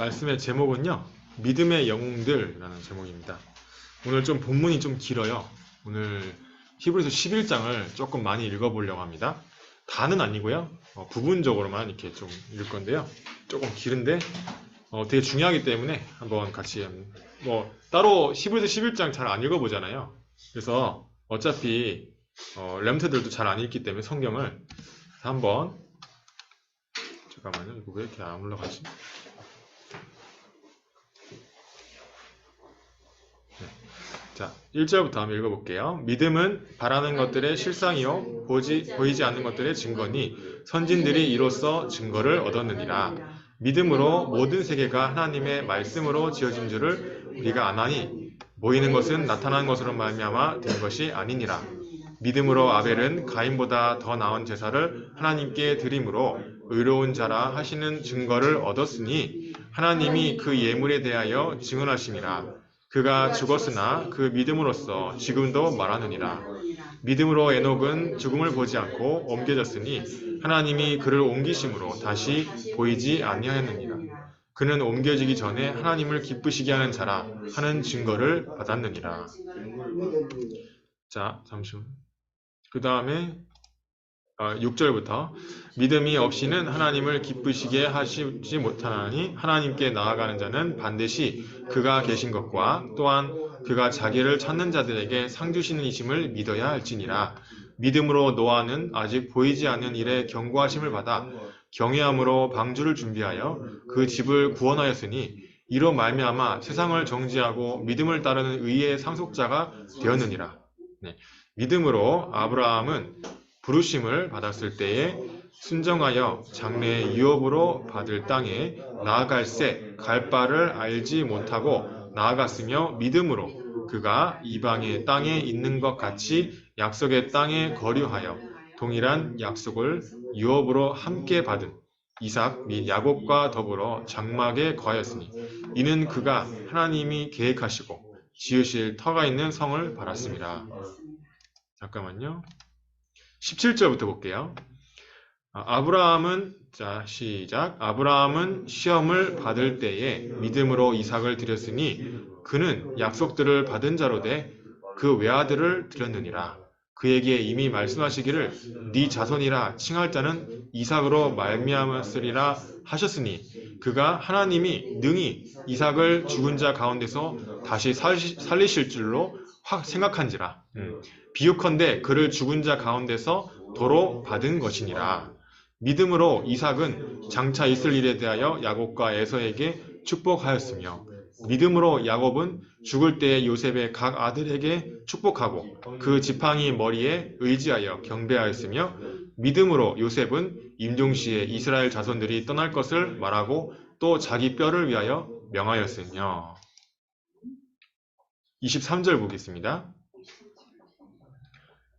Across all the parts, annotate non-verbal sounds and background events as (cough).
말씀의 제목은요. 믿음의 영웅들이라는 제목입니다. 오늘 좀 본문이 좀 길어요. 오늘 히브리서 11장을 조금 많이 읽어보려고 합니다. 다는 아니고요. 어, 부분적으로만 이렇게 좀 읽을 건데요. 조금 길은데 어, 되게 중요하기 때문에 한번 같이 음, 뭐 따로 히브리서 11장 잘 안 읽어보잖아요. 그래서 어차피 어, 렘트들도 잘 안 읽기 때문에 성경을 한번 잠깐만요. 이거 왜 이렇게 안 올라가지? 자, 1절부터 한번 읽어볼게요. 믿음은 바라는 것들의 실상이요 보지, 보이지 않는 것들의 증거니 선진들이 이로써 증거를 얻었느니라. 믿음으로 모든 세계가 하나님의 말씀으로 지어진 줄을 우리가 아나니 보이는 것은 나타난 것으로 말미암아 된 것이 아니니라. 믿음으로 아벨은 가인보다 더 나은 제사를 하나님께 드림으로 의로운 자라 하시는 증거를 얻었으니 하나님이 그 예물에 대하여 증언하심이라. 그가 죽었으나 그 믿음으로써 지금도 말하느니라. 믿음으로 에녹은 죽음을 보지 않고 옮겨졌으니 하나님이 그를 옮기심으로 다시 보이지 아니하였느니라. 그는 옮겨지기 전에 하나님을 기쁘시게 하는 자라 하는 증거를 받았느니라. 자, 잠시만. 그 다음에 6절부터. 믿음이 없이는 하나님을 기쁘시게 하시지 못하나니 하나님께 나아가는 자는 반드시 그가 계신 것과 또한 그가 자기를 찾는 자들에게 상 주시는 이심을 믿어야 할지니라. 믿음으로 노아는 아직 보이지 않는 일에 경고하심을 받아 경외함으로 방주를 준비하여 그 집을 구원하였으니 이로 말미암아 세상을 정지하고 믿음을 따르는 의의 상속자가 되었느니라. 네. 믿음으로 아브라함은 부르심을 받았을 때에 순정하여 장래의 유업으로 받을 땅에 나아갈새 갈 바를 알지 못하고 나아갔으며 믿음으로 그가 이방의 땅에 있는 것 같이 약속의 땅에 거류하여 동일한 약속을 유업으로 함께 받은 이삭 및 야곱과 더불어 장막에 거하였으니 이는 그가 하나님이 계획하시고 지으실 터가 있는 성을 바랐습니다. 잠깐만요. 17절부터 볼게요. 아, 아브라함은 자 시작. 아브라함은 시험을 받을 때에 믿음으로 이삭을 드렸으니 그는 약속들을 받은 자로 돼그 외아들을 드렸느니라. 그에게 이미 말씀하시기를 네 자손이라 칭할 자는 이삭으로 말미암았으리라 하셨으니 그가 하나님이 능히 이삭을 죽은 자 가운데서 다시 살리실 줄로 확 생각한지라 음. 비유컨대 그를 죽은 자 가운데서 도로 받은 것이니라. 믿음으로 이삭은 장차 있을 일에 대하여 야곱과 에서에게 축복하였으며 믿음으로 야곱은 죽을 때에 요셉의 각 아들에게 축복하고 그 지팡이 머리에 의지하여 경배하였으며 믿음으로 요셉은 임종 시에 이스라엘 자손들이 떠날 것을 말하고 또 자기 뼈를 위하여 명하였으며 23절 보겠습니다.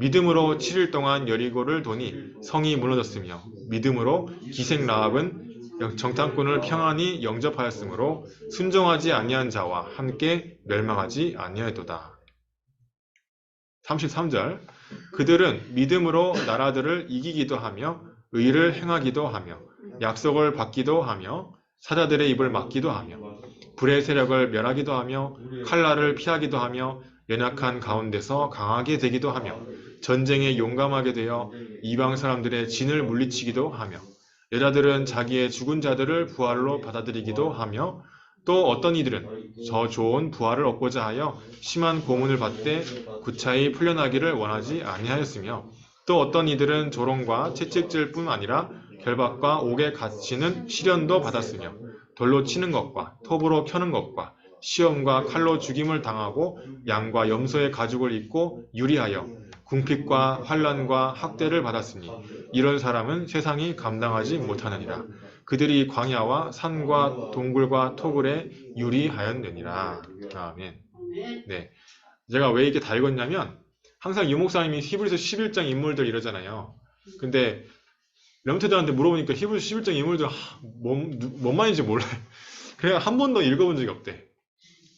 믿음으로 7일 동안 여리고를 도니 성이 무너졌으며 믿음으로 기생 라합은 정탐꾼을 평안히 영접하였으므로 순종하지 아니한 자와 함께 멸망하지 아니하였도다. 33절 그들은 믿음으로 나라들을 이기기도 하며 의를 행하기도 하며 약속을 받기도 하며 사자들의 입을 막기도 하며 불의 세력을 멸하기도 하며 칼날을 피하기도 하며 연약한 가운데서 강하게 되기도 하며 전쟁에 용감하게 되어 이방 사람들의 진을 물리치기도 하며 여자들은 자기의 죽은 자들을 부활로 받아들이기도 하며 또 어떤 이들은 저 좋은 부활을 얻고자 하여 심한 고문을 받되 구차히 풀려나기를 원하지 아니하였으며 또 어떤 이들은 조롱과 채찍질 뿐 아니라 결박과 옥에 갇히는 시련도 받았으며 돌로 치는 것과 톱으로 켜는 것과 시험과 칼로 죽임을 당하고 양과 염소의 가죽을 입고 유리하여 궁핍과 환란과 학대를 받았으니 이런 사람은 세상이 감당하지 못하느니라. 그들이 광야와 산과 동굴과 토굴에 유리하였느니라. 아멘. 네. 제가 왜 이렇게 다 읽었냐면 항상 유목사님이 히브리서 11장 인물들 이러잖아요. 근데 렘테들한테 물어보니까 히브리서 11장 인물들 하, 뭔, 누- 뭔 말인지 몰라요. 그냥 한 번도 읽어본 적이 없대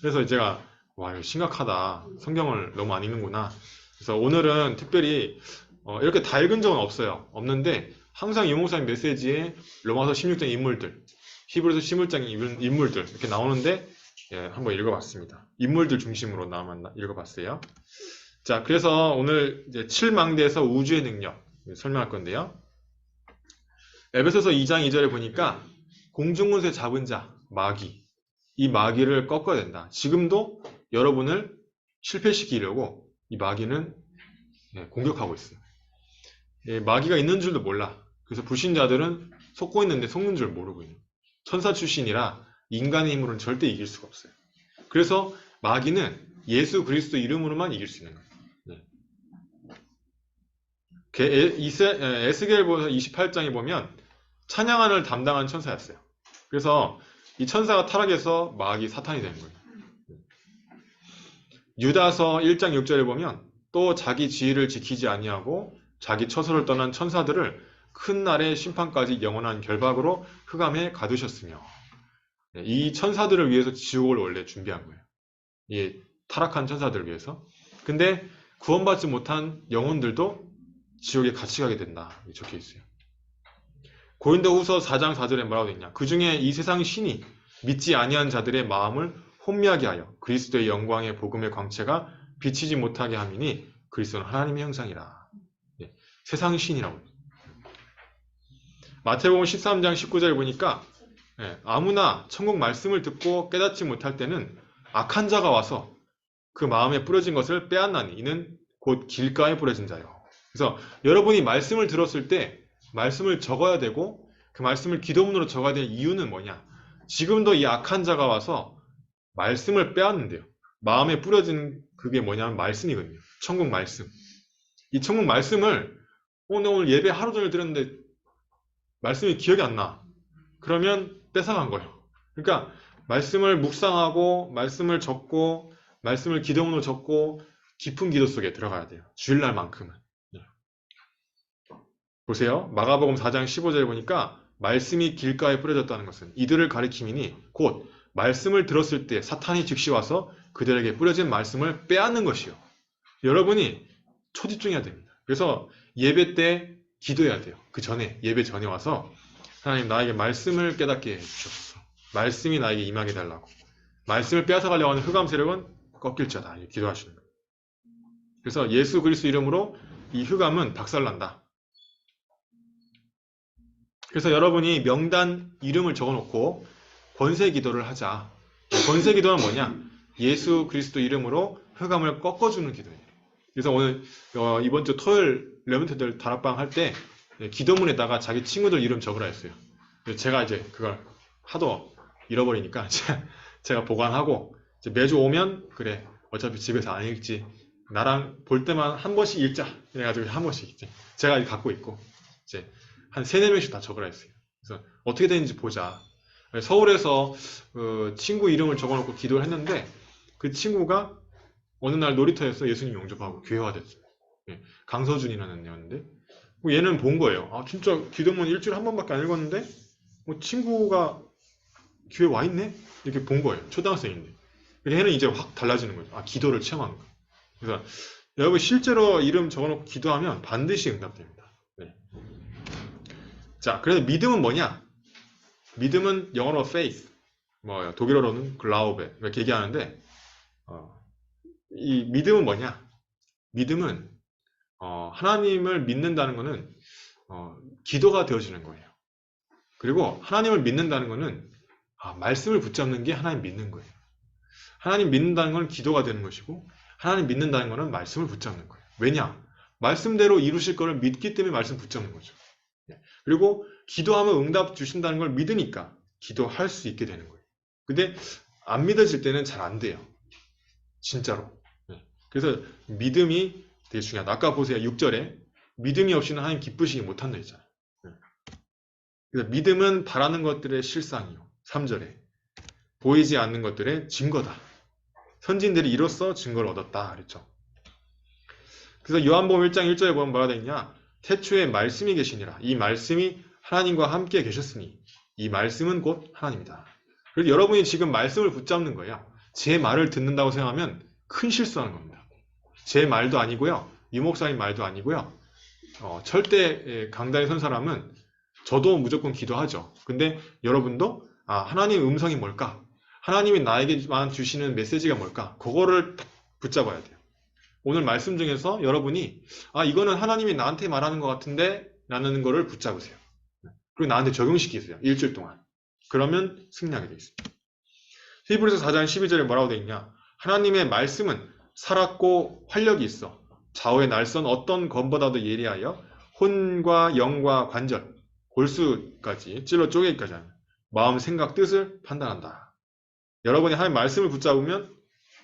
그래서 제가 와 이거 심각하다. 성경을 너무 안 읽는구나. 그래서 오늘은 특별히 어, 이렇게 다 읽은 적은 없어요. 없는데 항상 유목사님 메시지에 로마서 16장 인물들 히브리서 11장 인물- 인물들 이렇게 나오는데 예, 한번 읽어봤습니다. 인물들 중심으로 나만 읽어봤어요. 자 그래서 오늘 이제 7망대에서 우주의 능력 설명할 건데요. 에베소서 2장 2절에 보니까 공중문세 잡은 자 마귀 이 마귀를 꺾어야 된다. 지금도 여러분을 실패시키려고 이 마귀는 예, 공격하고 있어요. 예, 마귀가 있는 줄도 몰라. 그래서 불신자들은 속고 있는데 속는 줄 모르고 있는. 천사 출신이라 인간의 힘으로는 절대 이길 수가 없어요. 그래서 마귀는 예수 그리스도 이름으로만 이길 수 있는 거예요. 예. 게- 에- 이세- 에, 에스겔보서 28장에 보면 찬양하를 담당한 천사였어요. 그래서 이 천사가 타락해서 마귀 사탄이 된 거예요. 유다서 1장 6절에 보면 또 자기 지위를 지키지 아니하고 자기 처소를 떠난 천사들을 큰 날의 심판까지 영원한 결박으로 흑암에 가두셨으며 네, 이 천사들을 위해서 지옥을 원래 준비한 거예요. 이 타락한 천사들을 위해서. 근데 구원받지 못한 영혼들도 지옥에 같이 가게 된다. 적혀 있어요. 고린도후서 4장 4절에 뭐라고 되어 있냐? 그 중에 이 세상 신이 믿지 아니한 자들의 마음을 혼미하게 하여 그리스도의 영광의 복음의 광채가 비치지 못하게 함이니 그리스도는 하나님의 형상이라. 예, 세상 신이라고. 마태복음 13장 19절에 보니까 예, 아무나 천국 말씀을 듣고 깨닫지 못할 때는 악한 자가 와서 그 마음에 뿌려진 것을 빼앗나니 이는 곧 길가에 뿌려진 자요. 그래서 여러분이 말씀을 들었을 때 말씀을 적어야 되고 그 말씀을 기도문으로 적어야 될 이유는 뭐냐? 지금도 이 악한 자가 와서 말씀을 빼앗는데요. 마음에 뿌려진 그게 뭐냐면 말씀이거든요. 천국 말씀. 이 천국 말씀을 어, 나 오늘 예배 하루 종일 들었는데 말씀이 기억이 안 나. 그러면 뺏어간 거예요. 그러니까 말씀을 묵상하고 말씀을 적고 말씀을 기도문으로 적고 깊은 기도 속에 들어가야 돼요. 주일날만큼은. 예. 보세요. 마가복음 4장 15절에 보니까 말씀이 길가에 뿌려졌다는 것은 이들을 가리킴이니 곧 말씀을 들었을 때 사탄이 즉시 와서 그들에게 뿌려진 말씀을 빼앗는 것이요. 여러분이 초집중해야 됩니다. 그래서 예배 때 기도해야 돼요. 그 전에 예배 전에 와서 하나님 나에게 말씀을 깨닫게 해주셨어. 말씀이 나에게 임하게 달라고. 말씀을 빼앗아 가려고 하는 흑암 세력은. 이렇게 기도하시는 거예요. 그래서 예수 그리스도 이름으로 이 흑암은 박살난다. 그래서 여러분이 명단 이름을 적어놓고 권세 기도를 하자. 권세 기도는 뭐냐? 예수 그리스도 이름으로 흑암을 꺾어주는 기도예요. 그래서 오늘 어, 이번 주 토요일 레몬트들 다락방 할 때 기도문에다가 자기 친구들 이름 적으라 했어요. 제가 이제 그걸 하도 잃어버리니까 (laughs) 제가 보관하고 매주 오면 그래 어차피 집에서 안 읽지 나랑 볼 때만 한 번씩 읽자 그래가지고 한 번씩 읽지 제가 갖고 있고 이제 한 세네 명씩 다 적으라 했어요. 그래서 어떻게 되는지 보자. 서울에서 그 친구 이름을 적어놓고 기도를 했는데 그 친구가 어느 날 놀이터에서 예수님 영접하고 교회화 됐어요. 예, 강서준이라는 애였는데 뭐 얘는 본 거예요. 아 진짜 기도문 일주일에 한 번밖에 안 읽었는데 뭐 친구가 교회 와 있네 이렇게 본 거예요. 초등학생인데. 근데 얘는 이제 확 달라지는 거죠. 아 기도를 체험한 거. 그래서 여러분 실제로 이름 적어놓고 기도하면 반드시 응답됩니다. 네. 자, 그래서 믿음은 뭐냐? 믿음은 영어로 faith, 뭐 독일어로는 글라우베 이렇게 얘기하는데 어, 이 믿음은 뭐냐? 믿음은 어, 하나님을 믿는다는 것은 어, 기도가 되어지는 거예요. 그리고 하나님을 믿는다는 것은 아, 말씀을 붙잡는 게 하나님 믿는 거예요. 하나님 믿는다는 건 기도가 되는 것이고 하나님 믿는다는 것은 말씀을 붙잡는 거예요. 왜냐? 말씀대로 이루실 것을 믿기 때문에 말씀 붙잡는 거죠. 예. 그리고 기도하면 응답 주신다는 걸 믿으니까 기도할 수 있게 되는 거예요. 근데 안 믿어질 때는 잘 안 돼요. 진짜로. 예. 그래서 믿음이 되게 중요하다. 아까 보세요. 6절에 믿음이 없이는 하나님 기쁘시기 못한다 했잖아요. 예. 그래서 믿음은 바라는 것들의 실상이요. 3절에 보이지 않는 것들의 증거다. 선진들이 이로써 증거를 얻었다. 그랬죠. 그래서 요한복음 1장 1절에 보면 뭐라 되어 있냐? 태초에 말씀이 계시니라. 이 말씀이 하나님과 함께 계셨으니 이 말씀은 곧 하나님이다. 그래서 여러분이 지금 말씀을 붙잡는 거예요. 제 말을 듣는다고 생각하면 큰 실수하는 겁니다. 제 말도 아니고요. 유목사님 말도 아니고요. 어, 철대 강단에 선 사람은 저도 무조건 기도하죠. 근데 여러분도 아, 하나님의 음성이 뭘까? 하나님이 나에게만 주시는 메시지가 뭘까? 그거를 딱 붙잡아야 돼요. 오늘 말씀 중에서 여러분이 아, 이거는 하나님이 나한테 말하는 것 같은데 라는 거를 붙잡으세요. 그리고 나한테 적용시키세요. 일주일 동안. 그러면 승리하게 되어 있습니다. 히브리서 4장 12절에 뭐라고 되어 있냐? 하나님의 말씀은 살았고 활력이 있어 좌우의 날선 어떤 검보다도 예리하여 혼과 영과 관절, 골수까지 찔러 쪼개기까지 하는 마음, 생각, 뜻을 판단한다. 여러분이 하나님 말씀을 붙잡으면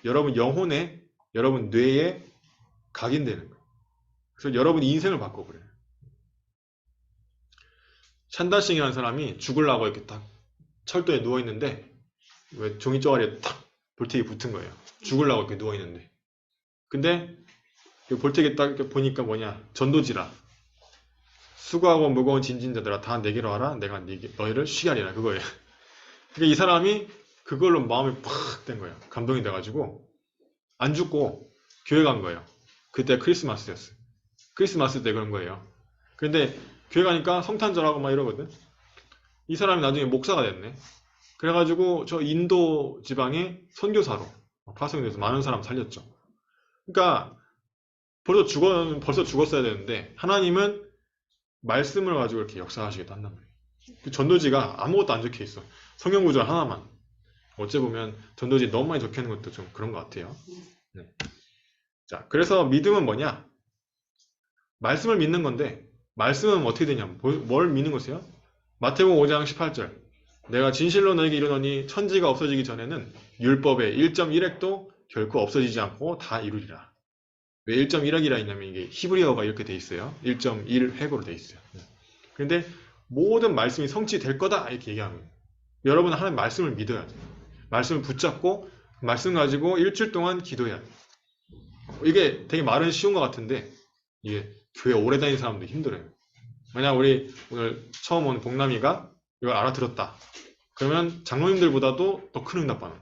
여러분 영혼에, 여러분 뇌에 각인되는 거예요. 그래서 여러분 인생을 바꿔버려요. 샨다싱이라는 사람이 죽으려고 이렇게 딱 철도에 누워있는데 왜 종이 쪼가리에 탁 볼테기 붙은 거예요. 죽으려고 이렇게 누워있는데. 근데 그 볼테기 딱 이렇게 보니까 뭐냐 전도지라 수고하고 무거운 진진자들아 다 내게로 와라 내가 네게, 너희를 쉬게 하리라 그거예요. (laughs) 그러니까 이 사람이 그걸로 마음이 팍 된 거예요. 감동이 돼가지고 안 죽고 교회 간 거예요. 그때 크리스마스였어요. 크리스마스 때 그런 거예요. 근데 교회 가니까 성탄절하고 막 이러거든. 이 사람이 나중에 목사가 됐네. 그래가지고 저 인도 지방에 선교사로 파송돼서 많은 사람 살렸죠. 그러니까 벌써 죽었 벌써 죽었어야 되는데 하나님은 말씀을 가지고 이렇게 역사하시기도 한단 말이에요. 그 전도지가 아무것도 안 적혀 있어. 성경 구절 하나만. 어째 보면 전도지 너무 많이 적혀 있는 것도 좀 그런 것 같아요. 네. 자, 그래서 믿음은 뭐냐? 말씀을 믿는 건데 말씀은 어떻게 되냐? 뭘 믿는 것이요? 마태복음 5장 18절. 내가 진실로 너에게 이르노니 천지가 없어지기 전에는 율법의 1.1핵도 결코 없어지지 않고 다 이루리라. 왜 1.1핵이라 있냐면 이게 히브리어가 이렇게 돼 있어요. 1.1핵으로 돼 있어요. 그런데 모든 말씀이 성취될 거다 이렇게 얘기하는 거예요. 여러분은 하나님 말씀을 믿어야 돼요. 말씀을 붙잡고 말씀 가지고 일주일 동안 기도해야 돼요. 이게 되게 말은 쉬운 것 같은데 이게 교회 오래 다닌 사람도 힘들어요. 만약 우리 오늘 처음 온 복남이가 이걸 알아들었다. 그러면 장로님들보다도 더 큰 응답 받는.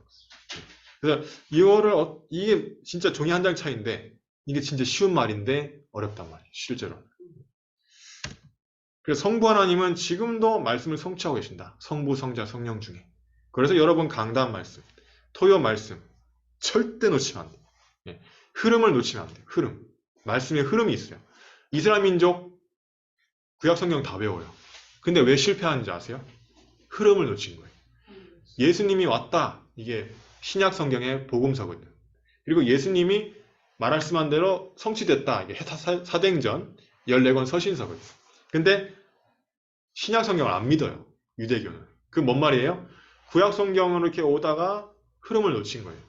그래서 이거를 어- 이게 진짜 종이 한 장 차이인데 이게 진짜 쉬운 말인데 어렵단 말이에요. 실제로. 그래서 성부 하나님은 지금도 말씀을 성취하고 계신다. 성부, 성자, 성령 중에. 그래서 여러분 강단 말씀, 토요 말씀 절대 놓치면 안 돼요. 예. 흐름을 놓치면 안 돼요. 흐름. 말씀의 흐름이 있어요. 이스라엘 민족 구약 성경 다 외워요. 근데 왜 실패하는지 아세요? 흐름을 놓친 거예요. 예수님이 왔다. 이게 신약 성경의 복음서거든요. 그리고 예수님이 말씀한 대로 성취됐다. 이게 사- 사도행전 14권 서신서거든요. 근데 신약 성경을 안 믿어요. 유대교는. 그 뭔 말이에요? 구약 성경으로 이렇게 오다가 흐름을 놓친 거예요.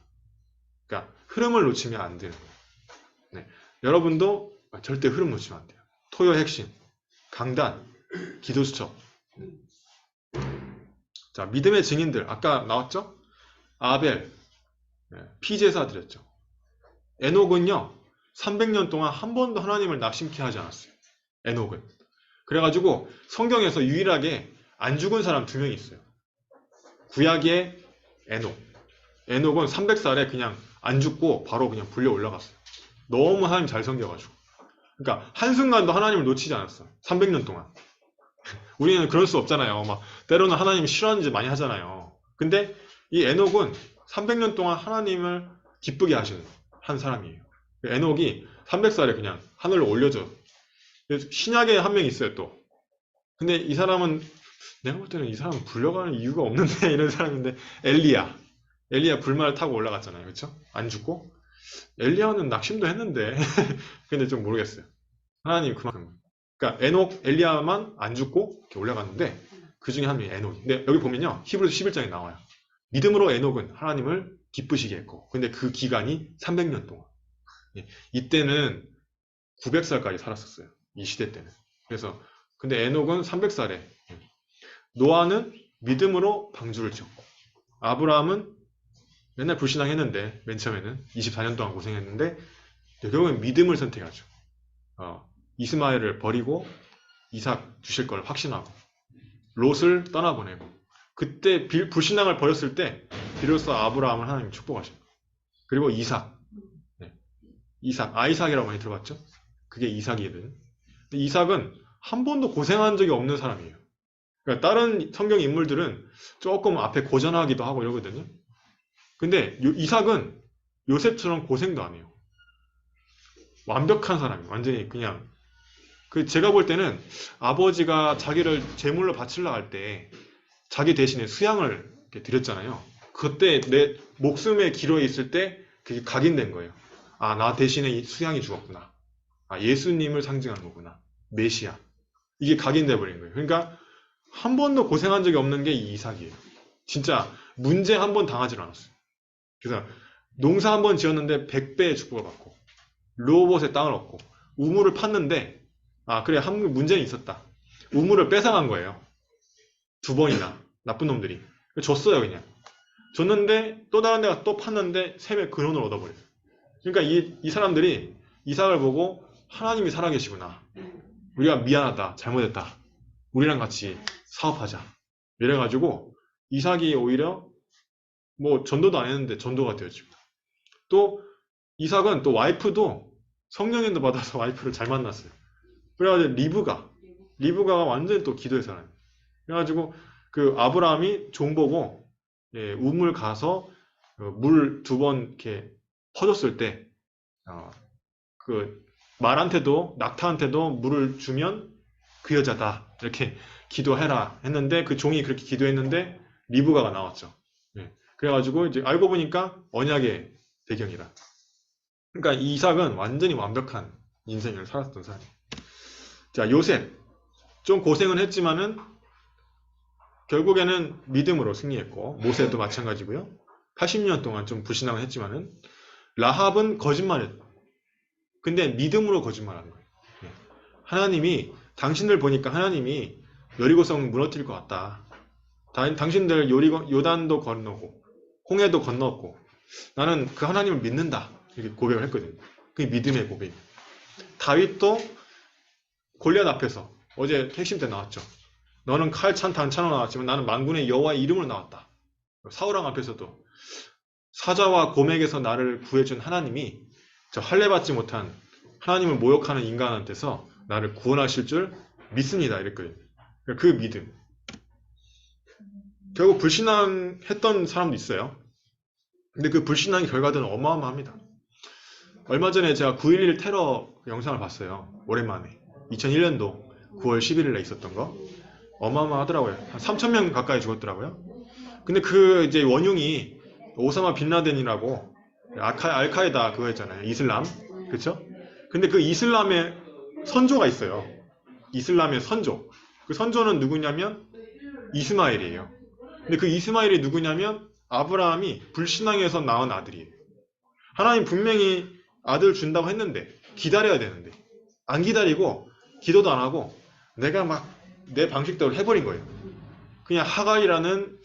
그러니까 흐름을 놓치면 안 되는 거예요. 네. 여러분도 절대 흐름 놓치면 안 돼요. 토요 핵심, 강단, 기도 수첩. 자, 믿음의 증인들. 아까 나왔죠? 아벨, 네, 피제사 드렸죠. 에녹은요, 300년 동안 한 번도 하나님을 낙심케 하지 않았어요. 에녹은. 그래가지고 성경에서 유일하게 안 죽은 사람 두 명이 있어요. 구약의 에녹. 에녹은 300살에 그냥 안 죽고 바로 그냥 불려 올라갔어요. 너무 하나님 잘 섬겨가지고. 그러니까 한순간도 하나님을 놓치지 않았어. 300년 동안. (laughs) 우리는 그럴 수 없잖아요. 막 때로는 하나님 싫어하는 짓 많이 하잖아요. 근데 이 에녹은 300년 동안 하나님을 기쁘게 하시는 한 사람이에요. 에녹이 300살에 그냥 하늘로 올려져. 신약에 한 명 있어요 또. 근데 이 사람은 내가 볼 때는 이 사람은 불려가는 이유가 없는데 (laughs) 이런 사람인데 엘리야 엘리야 불말을 타고 올라갔잖아요. 그렇죠 안 죽고? 엘리야는 낙심도 했는데 (laughs) 근데 좀 모르겠어요. 하나님 그만큼. 그러니까 에녹 엘리야만 안 죽고 이렇게 올라갔는데 그 중에 한 명이 에녹이. 근데 여기 보면요 히브리서 11장에 나와요. 믿음으로 에녹은 하나님을 기쁘시게 했고 근데 그 기간이 300년 동안. 예, 이때는 900살까지 살았었어요. 이 시대 때는. 그래서 근데 에녹은 300살에 노아는 믿음으로 방주를 지었고 아브라함은 맨날 불신앙했는데 맨 처음에는 24년 동안 고생했는데 결국엔 믿음을 선택하죠. 어, 이스마엘을 버리고 이삭 주실 걸 확신하고 롯을 떠나보내고 그때 빌- 불신앙을 버렸을 때 비로소 아브라함을 하나님 축복하셔요. 그리고 이삭 네. 이삭 아이삭이라고 많이 들어봤죠? 그게 이삭이거든. 이삭은 한 번도 고생한 적이 없는 사람이에요. 그러니까 다른 성경 인물들은 조금 앞에 고전하기도 하고 이러거든요. 근데 요- 이삭은 요셉처럼 고생도 안 해요. 완벽한 사람이에요. 완전히 그냥 그 제가 볼 때는 아버지가 자기를 제물로 바치려 할때 자기 대신에 수양을 드렸잖아요. 그때 내 목숨의 기로에 있을 때 그게 각인된 거예요. 아, 나 대신에 이 수양이 죽었구나. 아, 예수님을 상징하는 거구나. 메시아. 이게 각인돼 버린 거예요. 그러니까 한 번도 고생한 적이 없는 게 이 이삭이에요. 진짜 문제 한 번 당하지 않았어요. 그래서 농사 한 번 지었는데 100배의 축복을 받고 르호봇의 땅을 얻고 우물을 팠는데 아 그래 한 문제는 있었다. 우물을 뺏어간 거예요. 두 번이나 나쁜 놈들이 줬어요 그냥. 줬는데 또 다른 데가 또 팠는데 세배 근원을 얻어버려요. 그러니까 이, 이 사람들이 이삭을 보고 하나님이 살아계시구나. 우리가 미안하다. 잘못했다. 우리랑 같이 사업하자. 이래가지고 이삭이 오히려 뭐 전도도 안 했는데 전도가 되어지고 또 이삭은 또 와이프도 성령인도 받아서 (laughs) 와이프를 잘 만났어요. 그래가지고 리브가 리브가가 완전히 또 기도의 사람. 그래가지고 그 아브라함이 종 보고 예, 우물 가서 물 두 번 이렇게 퍼줬을 때 어, 그 말한테도 낙타한테도 물을 주면 그 여자다 이렇게 기도해라 했는데 그 종이 그렇게 기도했는데 리브가가 나왔죠. 예. 그래가지고 이제 알고 보니까 언약의 배경이라. 그러니까 이 이삭은 완전히 완벽한 인생을 살았던 사람. 자 요셉 좀 고생은 했지만은 결국에는 믿음으로 승리했고 모세도 (laughs) 마찬가지고요. 80년 동안 좀 불신앙을 했지만은 라합은 거짓말했. 근데 믿음으로 거짓말하는 거예요. 예. 하나님이 당신들 보니까 하나님이 여리고성 무너뜨릴 것 같다. 다- 당신들 요리고, 요단도 건너고 홍해도 건넜고 나는 그 하나님을 믿는다. 이렇게 고백을 했거든요. 그게 믿음의 고백. 다윗도 골리앗 앞에서 어제 핵심 때 나왔죠. 너는 칼, 찬, 단차로 나왔지만 나는 만군의 여호와의 이름으로 나왔다. 사우랑 앞에서도 사자와 곰에게서 나를 구해준 하나님이 저 할례 받지 못한 하나님을 모욕하는 인간한테서 나를 구원하실 줄 믿습니다. 이랬거든요. 그 믿음. 결국 불신앙했던 사람도 있어요. 근데 그 불신앙의 결과들은 어마어마합니다. 얼마 전에 제가 9.11 테러 영상을 봤어요. 오랜만에. 2001년도 9월 11일에 있었던 거. 어마어마하더라고요. 한 3,000명 가까이 죽었더라고요. 근데 그 이제 원흉이 오사마 빈라덴이라고 알카, 알카에다 그거 있잖아요. 이슬람. 그쵸? 근데 그 이슬람의 선조가 있어요. 이슬람의 선조. 그 선조는 누구냐면 이스마엘이에요. 근데 그 이스마엘이 누구냐면 아브라함이 불신앙에서 낳은 아들이에요. 하나님 분명히 아들 준다고 했는데 기다려야 되는데 안 기다리고 기도도 안 하고 내가 막 내 방식대로 해버린 거예요. 그냥 하갈이라는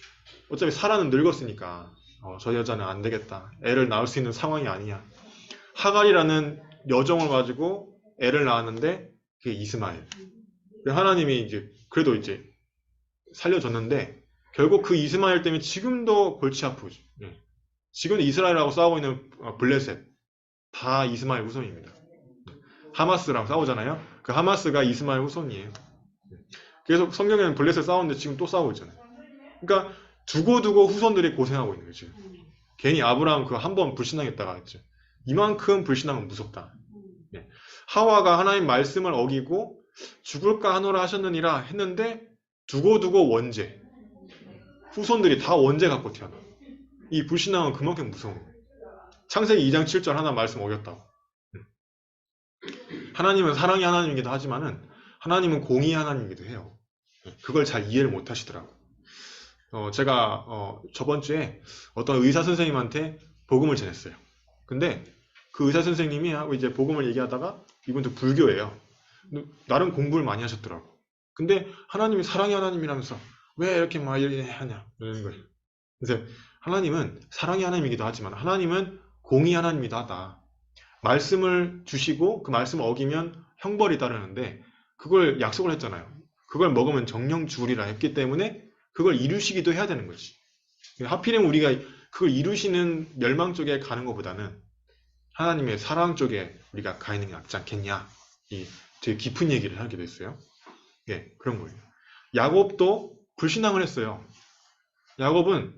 어차피 사라는 늙었으니까 어, 저 여자는 안 되겠다. 애를 낳을 수 있는 상황이 아니야. 하갈이라는 여종을 가지고 애를 낳았는데 그게 이스마엘. 하나님이 이제 그래도 이제 살려줬는데 결국 그 이스마엘 때문에 지금도 골치 아프죠. 예. 지금 이스라엘하고 싸우고 있는 어, 블레셋 다 이스마엘 후손입니다. 하마스랑 싸우잖아요. 그 하마스가 이스마엘 후손이에요. 예. 계속 성경에는 블레셋 싸우는데 지금 또 싸우고 있잖아요. 그러니까 두고두고 후손들이 고생하고 있는 거죠. 괜히 아브라함 그 한 번 불신앙했다가 했죠. 이만큼 불신앙은 무섭다. 예. 하와가 하나님 말씀을 어기고 죽을까 하노라 하셨느니라 했는데 두고두고 원죄. 후손들이 다 원죄 갖고 태어나. 이 불신앙은 그만큼 거예요. 창세기 2장 7절 하나 말씀 어겼다고. 음. 하나님은 사랑의 하나님이기도 하지만은 하나님은 공의의 하나님이기도 해요. 예, 그걸 잘 이해를 못 하시더라고. 어, 제가 어, 저번 주에 어떤 의사 선생님한테 복음을 전했어요. 근데 그 의사 선생님이 하고 이제 복음을 얘기하다가 이분도 불교예요. 나름 공부를 많이 하셨더라고. 근데 하나님이 사랑의 하나님이라면서 왜 이렇게 막 하냐 이러는 거예요. 그래서 하나님은 사랑의 하나님이기도 하지만 하나님은 공의 하나님이기도 하다. 말씀을 주시고 그 말씀을 어기면 형벌이 따르는데 그걸 약속을 했잖아요. 그걸 먹으면 정령 죽으리라 했기 때문에 그걸 이루시기도 해야 되는 거지. 하필이면 우리가 그걸 이루시는 멸망 쪽에 가는 것보다는 하나님의 사랑 쪽에 우리가 가 있는 게 낫지 않겠냐. 이 되게 깊은 얘기를 하게 됐어요. 예, 그런 거예요. 야곱도 불신앙을 했어요. 야곱은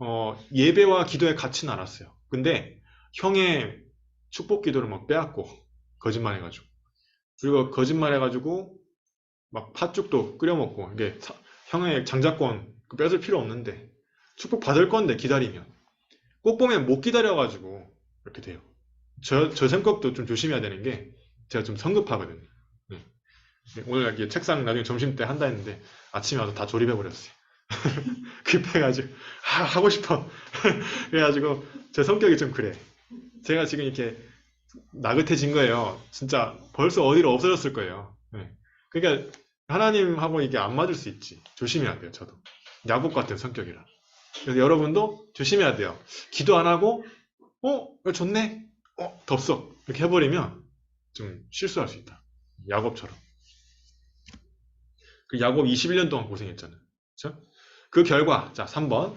어, 예배와 기도에 같이는 않았어요. 근데 형의 축복 기도를 막 빼앗고 거짓말해가지고 그리고 거짓말해가지고 막 팥죽도 끓여 먹고 이게 사- 형의 장자권 그 뺏을 필요 없는데 축복 받을 건데 기다리면 꼭 보면 못 기다려가지고 이렇게 돼요. 저, 저 성격도 좀 조심해야 되는 게 제가 좀 성급하거든요. 오늘 이렇게 책상 나중에 점심 때 한다 했는데 아침에 와서 다 조립해 버렸어요. (laughs) 급해가지고 아, 하고 싶어. (laughs) 그래가지고 제 성격이 좀 그래. 제가 지금 이렇게 나긋해진 거예요. 진짜 벌써 어디로 없어졌을 거예요. 네. 그러니까 하나님하고 이게 안 맞을 수 있지. 조심해야 돼요. 저도 야곱 같은 성격이라. 그래서 여러분도 조심해야 돼요. 기도 안 하고 어 좋네. 어 덥석 이렇게 해버리면 좀 실수할 수 있다. 야곱처럼. 그 야곱 21년 동안 고생했잖아요. 그렇죠? 그 결과 자 3번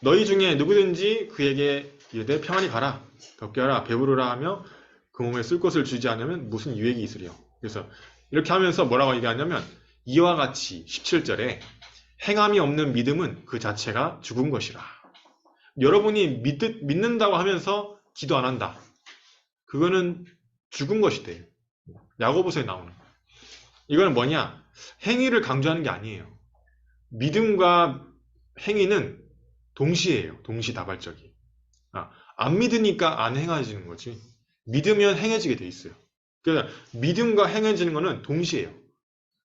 너희 중에 누구든지 그에게 이르되 평안히 가라 덥게 하라 배부르라 하며 그 몸에 쓸 것을 주지 않으면 무슨 유익이 있으리요. 그래서 이렇게 하면서 뭐라고 얘기하냐면 이와 같이 17절에 행함이 없는 믿음은 그 자체가 죽은 것이라. 여러분이 믿, 믿는다고 하면서 기도 안 한다. 그거는 죽은 것이대. 야고보서에 나오는 거. 이거는 뭐냐? 행위를 강조하는 게 아니에요. 믿음과 행위는 동시에요. 동시다발적이. 아, 안 믿으니까 안 행해지는 거지. 믿으면 행해지게 돼 있어요. 그러니까 믿음과 행해지는 거는 동시에요.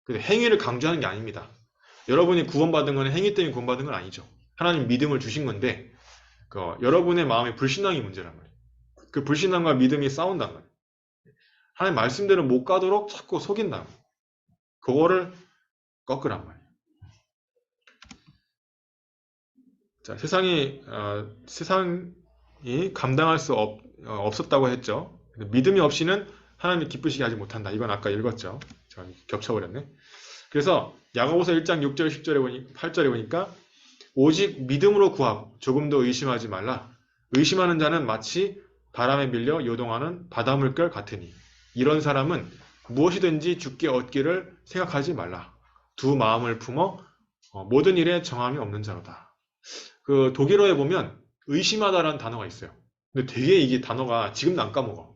근데 행위를 강조하는 게 아닙니다. 여러분이 구원받은 건 행위 때문에 구원받은 건 아니죠. 하나님 믿음을 주신 건데 그 여러분의 마음의 불신앙이 문제란 말이에요. 그 불신앙과 믿음이 싸운단 말이에요. 하나님 말씀대로 못 가도록 자꾸 속인다. 그거를 꺾으란 말이에요. 자, 세상이 어, 세상이 감당할 수 없, 어, 없었다고 했죠. 믿음이 없이는 하나님이 기쁘시게 하지 못한다. 이건 아까 읽었죠. 저 겹쳐버렸네. 그래서 야고보서 1장 6절 10절에 보니 8절에 보니까 오직 믿음으로 구하고 조금도 의심하지 말라. 의심하는 자는 마치 바람에 밀려 요동하는 바닷물결 같으니 이런 사람은 무엇이든지 죽게 얻기를 생각하지 말라. 두 마음을 품어 어, 모든 일에 정함이 없는 자로다. 그 독일어에 보면 의심하다라는 단어가 있어요. 근데 되게 이게 단어가 지금도 안 까먹어.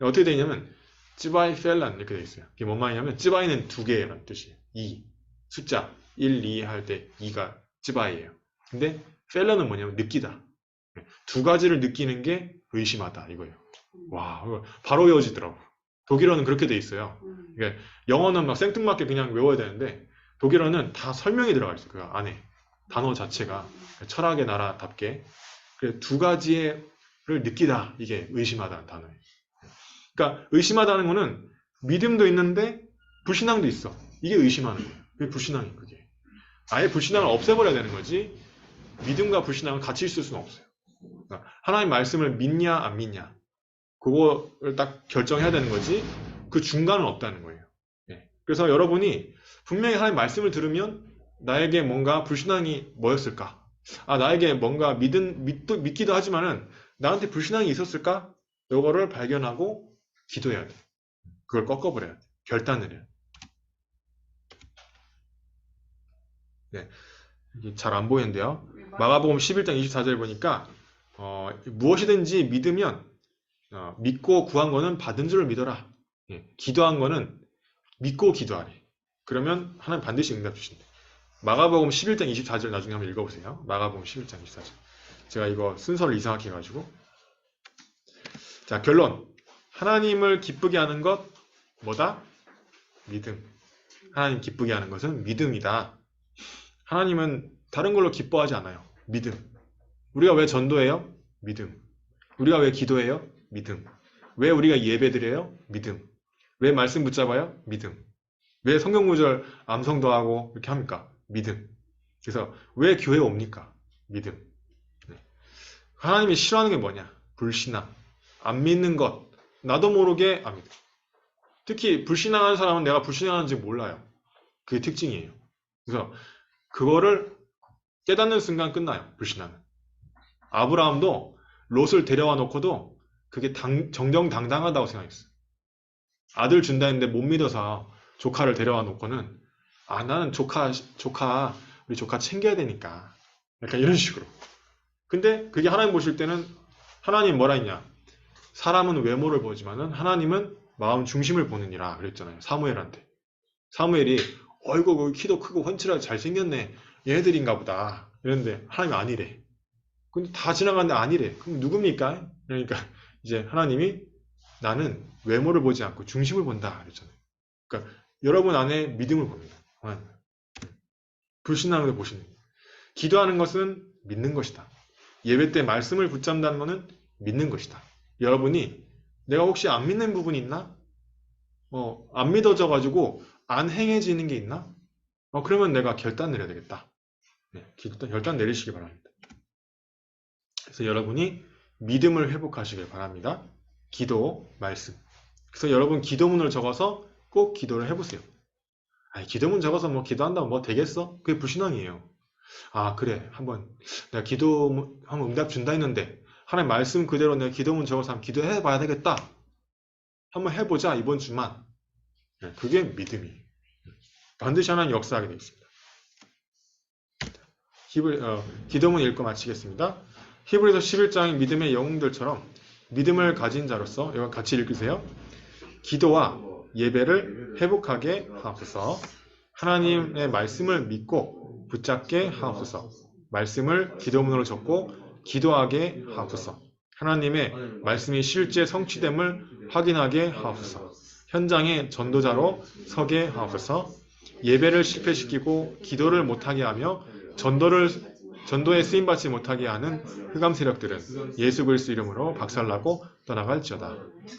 어떻게 되냐면 찌바이 펠란 이렇게 돼 있어요. 이게 뭔 말이냐면 찌바이는 두 개라는 뜻이에요. 2 숫자 1, 2 할 때 2가 찌바이예요. 근데 펠란은 뭐냐면 느끼다. 두 가지를 느끼는 게 의심하다 이거예요. 와 바로 외워지더라고. 독일어는 그렇게 돼 있어요. 그러니까 영어는 막 생뚱맞게 그냥 외워야 되는데 독일어는 다 설명이 들어가 있어요. 그 안에 단어 자체가 철학의 나라답게 그두 가지를 느끼다 이게 의심하다는 단어예요. 그러니까 의심하다는 거는 믿음도 있는데 불신앙도 있어. 이게 의심하는 거예요. 그게 불신앙이 그게. 아예 불신앙을 없애버려야 되는 거지. 믿음과 불신앙은 같이 있을 수는 없어요. 그러니까 하나님 말씀을 믿냐 안 믿냐 그거를 딱 결정해야 되는 거지. 그 중간은 없다는 거예요. 예. 그래서 여러분이 분명히 하나님 말씀을 들으면 나에게 뭔가 불신앙이 뭐였을까? 아 나에게 뭔가 믿은 믿도, 믿기도 하지만은 나한테 불신앙이 있었을까? 요거를 발견하고 기도해야 돼. 그걸 꺾어버려야 돼. 결단을 돼. 네. 잘 안 보이는데요. 마가복음 11장 24절 보니까 어, 무엇이든지 믿으면 어, 믿고 구한 거는 받은 줄을 믿어라. 예, 기도한 거는 믿고 기도하래. 그러면 하나님 반드시 응답 주신대. 마가복음 11장 24절 나중에 한번 읽어보세요. 마가복음 11장 24절. 제가 이거 순서를 이상하게 해가지고. 자, 결론. 하나님을 기쁘게 하는 것, 뭐다? 믿음. 하나님 기쁘게 하는 것은 믿음이다. 하나님은 다른 걸로 기뻐하지 않아요. 믿음. 우리가 왜 전도해요? 믿음. 우리가 왜 기도해요? 믿음. 왜 우리가 예배드려요? 믿음. 왜 말씀 붙잡아요? 믿음. 왜 성경 구절 암송도 하고 이렇게 합니까? 믿음. 그래서 왜 교회 옵니까? 믿음. 네. 하나님이 싫어하는 게 뭐냐? 불신앙. 안 믿는 것. 나도 모르게 안 믿어. 특히 불신앙하는 사람은 내가 불신앙하는지 몰라요. 그게 특징이에요. 그래서 그거를 깨닫는 순간 끝나요. 불신앙은. 아브라함도 롯을 데려와 놓고도 그게 당- 정정당당하다고 생각했어요. 아들 준다 했는데 못 믿어서 조카를 데려와 놓고는 아 나는 조카 조카 우리 조카 챙겨야 되니까 약간 이런 식으로. 근데 그게 하나님 보실 때는 하나님 뭐라 했냐? 사람은 외모를 보지만은 하나님은 마음 중심을 보느니라 그랬잖아요. 사무엘한테. 사무엘이 어이구 그 키도 크고 훤칠하게 잘생겼네. 얘네들인가 보다. 이랬는데 하나님이 아니래. 근데 다 지나갔는데 아니래. 그럼 누굽니까? 그러니까 이제 하나님이 나는 외모를 보지 않고 중심을 본다 그랬잖아요. 그러니까 여러분 안에 믿음을 봅니다. 하나님. 불신앙으로 보시는. 기도하는 것은 믿는 것이다. 예배 때 말씀을 붙잡는다는 것은 믿는 것이다. 여러분이 내가 혹시 안 믿는 부분이 있나? 어, 안 믿어져 가지고 안 행해지는 게 있나? 어, 그러면 내가 결단 내려야 되겠다. 네, 결단 내리시기 바랍니다. 그래서 여러분이 믿음을 회복하시길 바랍니다. 기도, 말씀. 그래서 여러분 기도문을 적어서 꼭 기도를 해보세요. 아니, 기도문 적어서 뭐 기도한다고 뭐 되겠어? 그게 불신앙이에요. 아, 그래. 한번 내가 기도 한번 응답 준다 했는데 하나님 말씀 그대로 내가 기도문 적어서 한번 기도해 봐야 되겠다. 한번 해보자 이번 주만. 네, 그게 믿음이. 반드시 하나님 역사하게 되어 있습니다. 어, 기도문 읽고 마치겠습니다. 히브리서 11장의 믿음의 영웅들처럼 믿음을 가진 자로서 이거 같이 읽으세요. 기도와 예배를 회복하게 하옵소서. 하나님의 말씀을 믿고 붙잡게 하옵소서. 말씀을 기도문으로 적고 기도하게 하옵소서. 하나님의 말씀이 실제 성취됨을 확인하게 하옵소서. 현장의 전도자로 서게 하옵소서. 예배를 실패시키고 기도를 못하게 하며 전도를 전도에 쓰임 받지 못하게 하는 흑암 세력들은 예수 그리스도 이름으로 박살나고 떠나갈지어다.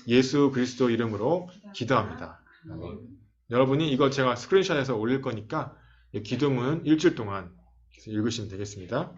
예수 그리스도 이름으로 기도합니다. 여러분이 이거 제가 스크린샷해서 올릴 거니까 이 기도문 일주일 동안 읽으시면 되겠습니다.